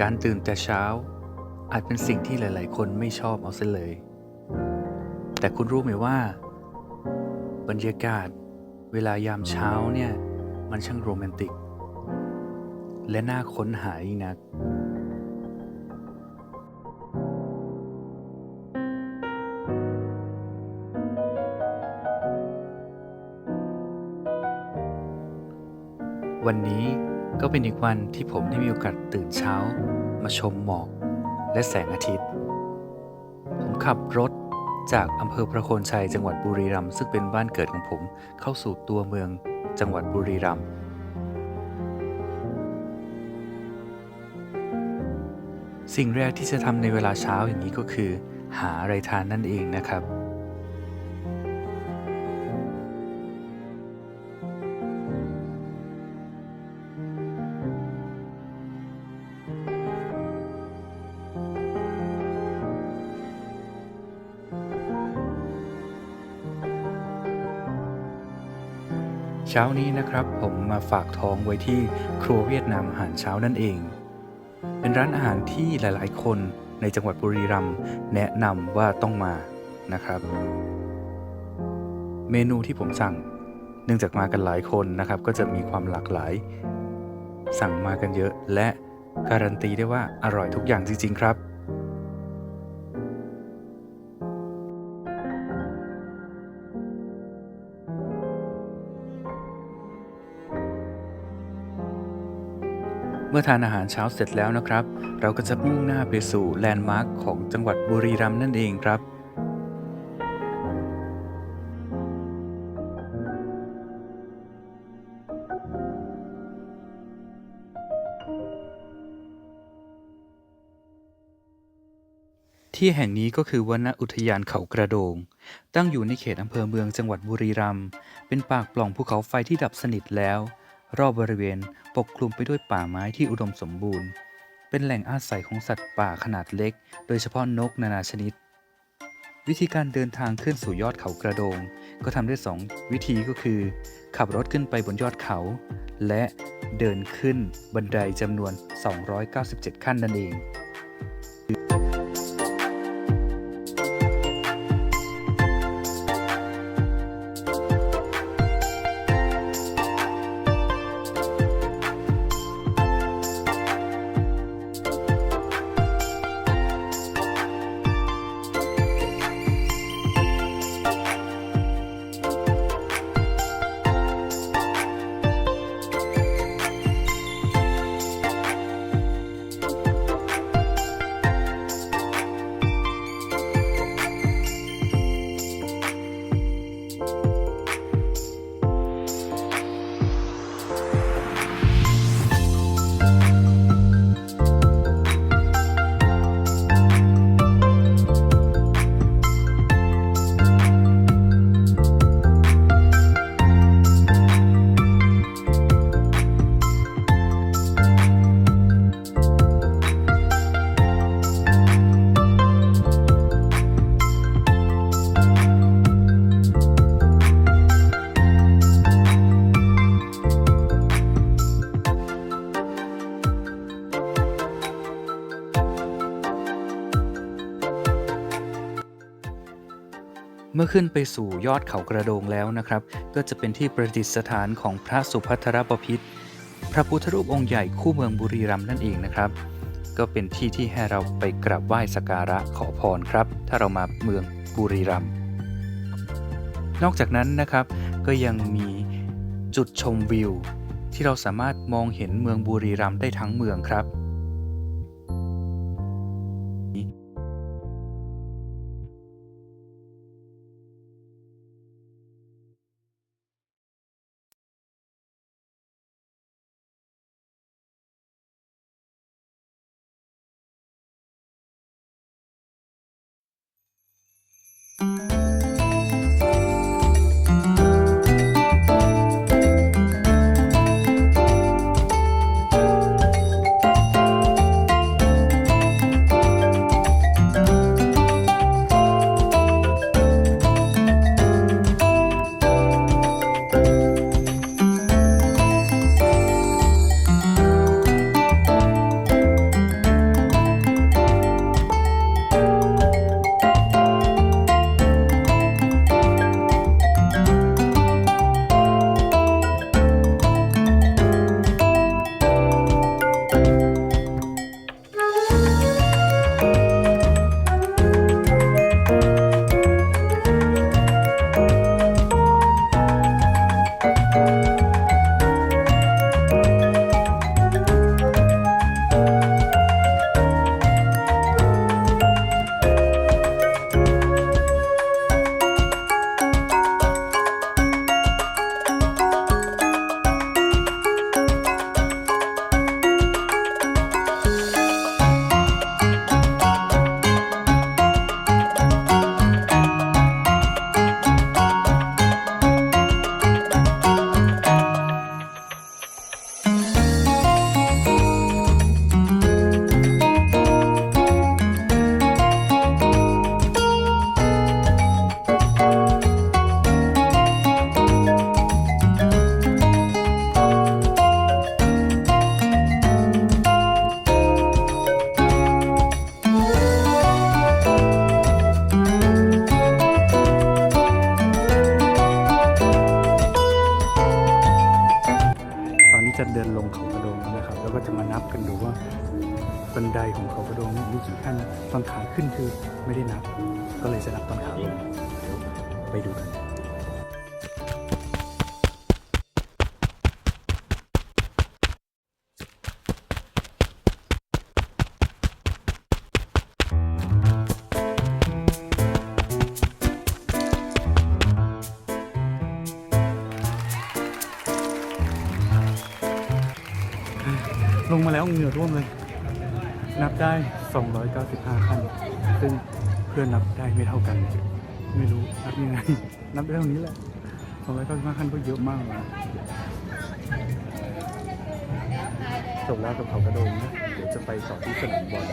การตื่นแต่เช้า อาจเป็นสิ่งที่หลาย ๆ คนไม่ชอบเอาซะเลย แต่คุณรู้ไหมว่า บรรยากาศ เวลายามเช้าเนี่ย มันช่างโรแมนติก และน่าค้นหาอีกนักวันนี้ ก็เป็นอีกวันที่ผมได้มีโอกาสตื่นเช้า มาชมหมอกและแสงอาทิตย์ ผมขับรถจากอำเภอประโคนชัยจังหวัดบุรีรัมย์ซึ่งเป็นบ้านเกิดของผมเข้าสู่ตัวเมืองจังหวัดบุรีรัมย์สิ่งแรกที่จะทำในเวลาเช้าอย่างนี้ก็คือ หาอะไรทานนั่นเองนะครับ เช้านี้นะครับผมมาฝากท้องไว้ที่ครัวเวียดนามอาหารเช้านั่นเอง เป็นร้านอาหารที่หลาย ๆ คนในจังหวัดบุรีรัมย์แนะนำว่าต้องมานะครับ เมนูที่ผมสั่ง เนื่องจากมากันหลายคนนะครับ ก็จะมีความหลากหลาย สั่งมากันเยอะและการันตีได้ว่าอร่อยทุกอย่างจริง ๆ ครับ มื่อทานอาหารเช้าเสร็จแล้วนะครับ เราก็จะมุ่งหน้าไปสู่แลนด์มาร์คของจังหวัดบุรีรัมย์นั่นเองครับที่แห่งนี้ก็คือวนอุทยานเขากระโดง ตั้งอยู่ในเขตอำเภอเมืองจังหวัดบุรีรัมย์ เป็นปากปล่องภูเขาไฟที่ดับสนิทแล้ว รอบบริเวณปกคลุมไปด้วยป่าไม้ที่อุดมสมบูรณ์ เป็นแหล่งอาศัยของสัตว์ป่าขนาดเล็ก โดยเฉพาะนกนานาชนิด วิธีการเดินทางขึ้นสู่ยอดเขากระโดง ก็ทำได้สองวิธีก็คือ ขับรถขึ้นไปบนยอดเขา และเดินขึ้นบันไดจำนวน 297 ขั้นนั่นเอง มื่อขึ้นไปสู่ยอดเขากระโดงแล้วนะครับ ก็จะเป็นที่ประดิษฐานของพระสุภัทรบพิตรพระพุทธรูปองค์ใหญ่คู่เมืองบุรีรัมย์นั่นเองนะครับ ก็เป็นที่ที่ให้เราไปกราบไหว้สักการะขอพรครับ ถ้าเรามาเมืองบุรีรัมย์นอกจากนั้นนะครับก็ยังมีจุดชมวิว ที่เราสามารถมองเห็นเมืองบุรีรัมย์ได้ทั้งเมืองครับ มาแล้วเหงื่อร่วมเลย นับได้ 295ขั้นซึ่งเพื่อนนับได้ไม่เท่ากัน ไม่รู้นับยังไง นับได้เท่านี้แหละ 295 คันก็เยอะมากนะจบแล้วกับเขากระโดงนะเดี๋ยวจะไปต่อที่สนามบอล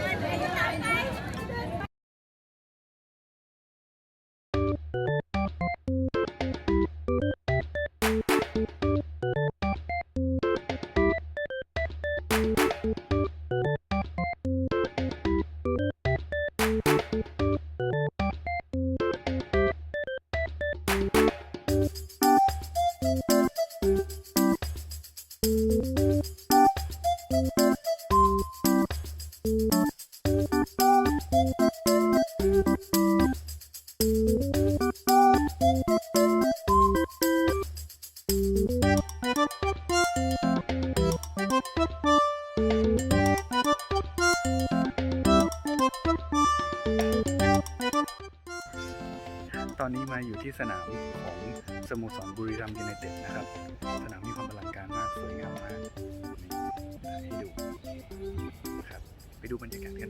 ดูบรรยากาศกัน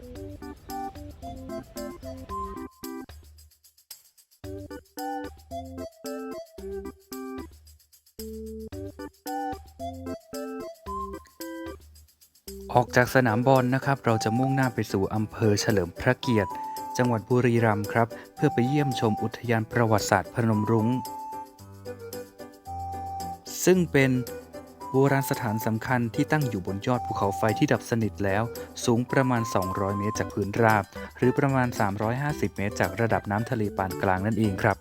ออกจากสนามบอลนะครับ เราจะมุ่งหน้าไปสู่อำเภอเฉลิมพระเกียรติ จังหวัดบุรีรัมย์ครับ เพื่อไปเยี่ยมชมอุทยานประวัติศาสตร์พนมรุง้ง ซึ่งเป็นโบราณสถานสำคัญที่ตั้งอยู่บนยอดภูเขาไฟที่ดับสนิทแล้ว สูงประมาณ 200 เมตรจากพื้นราบ หรือประมาณ 350 เมตร จากระดับน้ำทะเลปานกลางนั่นเองครับ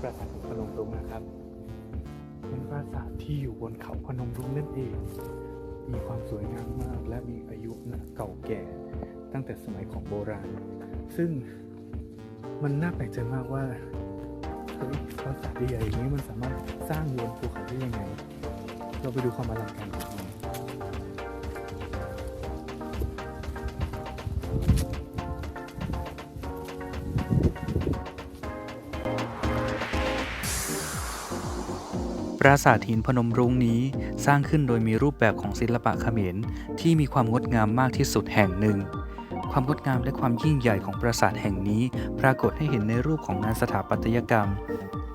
ปราสาทพนมรุ้งนะครับ เป็นปราสาทที่อยู่บนเขาพนมรุ้งนั่นเอง มีความสวยงามมากและมีอายุนะเก่าแก่ตั้งแต่สมัยของโบราณ ซึ่งมันน่าแปลกใจมากว่าเฮ้ยปราสาทใหญ่ๆอย่างนี้มันสามารถสร้างบนภูเขาได้ยังไง เราไปดูความอลังการของมัน ราสาทหินพนมรุ้งนี้สร้างขึ้นโดยมีรูปแบบของศิลปะเขมรที่มีความงดงามมากที่สุดแห่งหนึ่ง ความงดงามและความยิ่งใหญ่ของปราสาทแห่งนี้ ปรากฏให้เห็นในรูปของงานสถาปัตยกรรม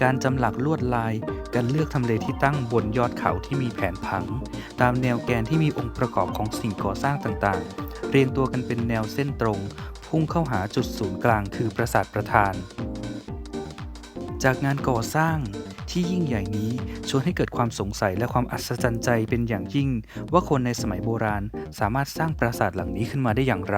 การจำหลักลวดลาย การเลือกทำเลที่ตั้งบนยอดเขาที่มีแผนผัง ตามแนวแกนที่มีองค์ประกอบของสิ่งก่อสร้างต่างๆ เรียงตัวกันเป็นแนวเส้นตรง พุ่งเข้าหาจุดศูนย์กลางคือปราสาทประธาน จากงานก่อสร้าง ที่ยิ่งใหญ่นี้ชวนให้เกิดความสงสัยและความอัศจรรย์ใจเป็นอย่างยิ่ง ว่าคนในสมัยโบราณสามารถสร้างปราสาทหลังนี้ขึ้นมาได้อย่างไร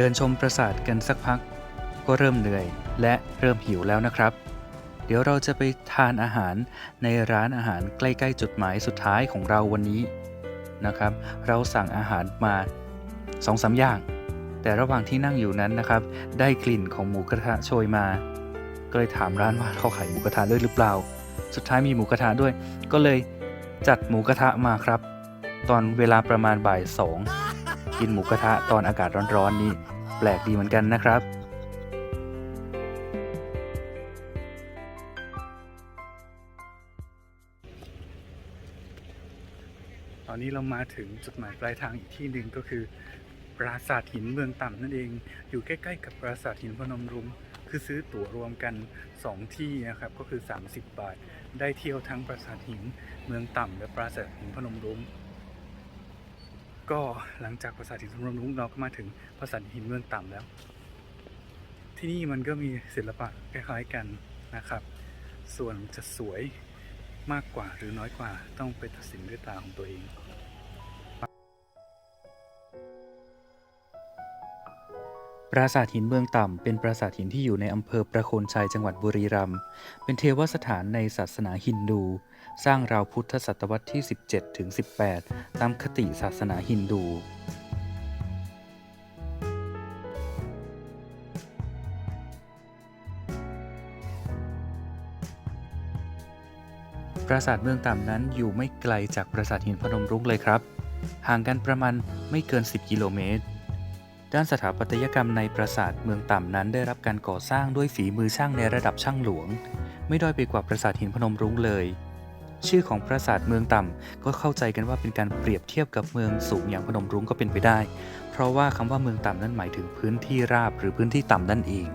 เดินชมปราสาทกันสักพัก ก็เริ่มเหนื่อยและเริ่มหิวแล้วนะครับ เดี๋ยวเราจะไปทานอาหารในร้านอาหารใกล้ๆจุดหมายสุดท้ายของเราวันนี้นะครับ เราสั่งอาหารมา2อสอย่าง แต่ระหว่างที่นั่งอยู่นั้นนะครับ ได้กลิ่นของหมูกระทะโชยมา ก็เลยถามร้านว่าเขาขายหมูกระทะด้วยหรือเปล่า สุดท้ายมีหมูกระทะด้วย ก็เลยจัดหมูกระทะมาครับ ตอนเวลาประมาณบ่ายสอง กินหมูกระทะตอนอากาศร้อนๆนี่แปลกดีเหมือนกันนะครับตอนนี้เรามาถึงจุดหมายปลายทางอีกที่หนึ่งก็คือ ปราสาทหินเมืองต่ำนั่นเอง อยู่ใกล้ๆกับปราสาทหินพนมรุ้งคือซื้อตั๋วรวมกัน 2 ที่นะครับก็คือ 30 บาท ได้เที่ยวทั้งปราสาทหินเมืองต่ำและปราสาทหินพนมรุ้ง ก็หลังจากปราสาทหินพนมรุงเราก็มาถึงปราสาทหินเมืองต่ำแล้ว ที่นี่มันก็มีศิลปะคล้ายๆกันนะครับ ส่วนจะสวยมากกว่าหรือน้อยกว่าต้องไปตัดสินด้วยตาของตัวเอง ปราสาทหินเมืองต่ำ เป็นปราสาทหินที่อยู่ในอำเภอประโคนชัยจังหวัดบุรีรัมย์ เป็นเทวสถานในศาสนาฮินดู สร้างราวพุทธศตวรรษที่ 17ถึง18 ตามคติศาสนาฮินดู ปราสาทเมืองต่ำนั้นอยู่ไม่ไกลจากปราสาทหินพนมรุ้งเลยครับ ห่างกันประมาณไม่เกิน 10 กิโลเมตร ด้านสถาปัตยกรรมในปราสาทเมืองต่ำนั้นได้รับการก่อสร้างด้วยฝีมือช่างในระดับช่างหลวง ไม่ด้อยไปกว่าปราสาทหินพนมรุ้งเลย ชื่อของปราสาทเมืองต่ำก็เข้าใจกันว่าเป็นการเปรียบเทียบกับเมืองสูงอย่างพนมรุ้งก็เป็นไปได้ เพราะว่าคำว่าเมืองต่ำนั้นหมายถึงพื้นที่ราบหรือพื้นที่ต่ำนั่นเอง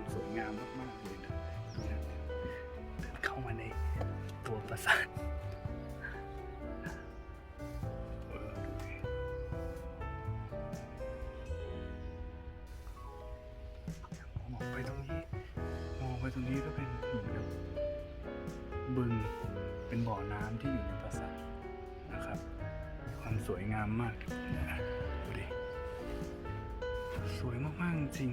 ความสวยงามมากๆเลยนะดูนะเดินเข้ามาในตัวปราสาทมองไปตรงนี้ มองไปตรงนี้ก็เป็นเหมือนกับบึงเป็นบ่อน้ำที่อยู่ในปราสาทนะครับ ความสวยงามมากนะดูดิสวยมากๆจริง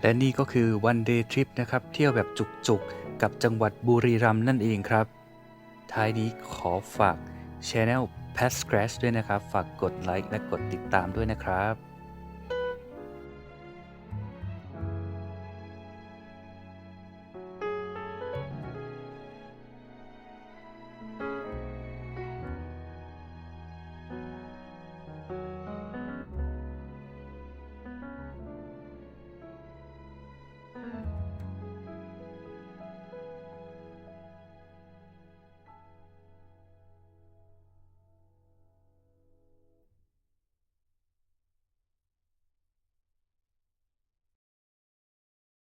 และนี่ก็คือ one day trip นะครับ เที่ยวแบบจุกๆ กับจังหวัดบุรีรัมย์นั่นเองครับ ท้ายนี้ขอฝาก Channel p a s s Crash ด้วยนะครับ ฝากกดไลค์และกดติดตามด้วยนะครับ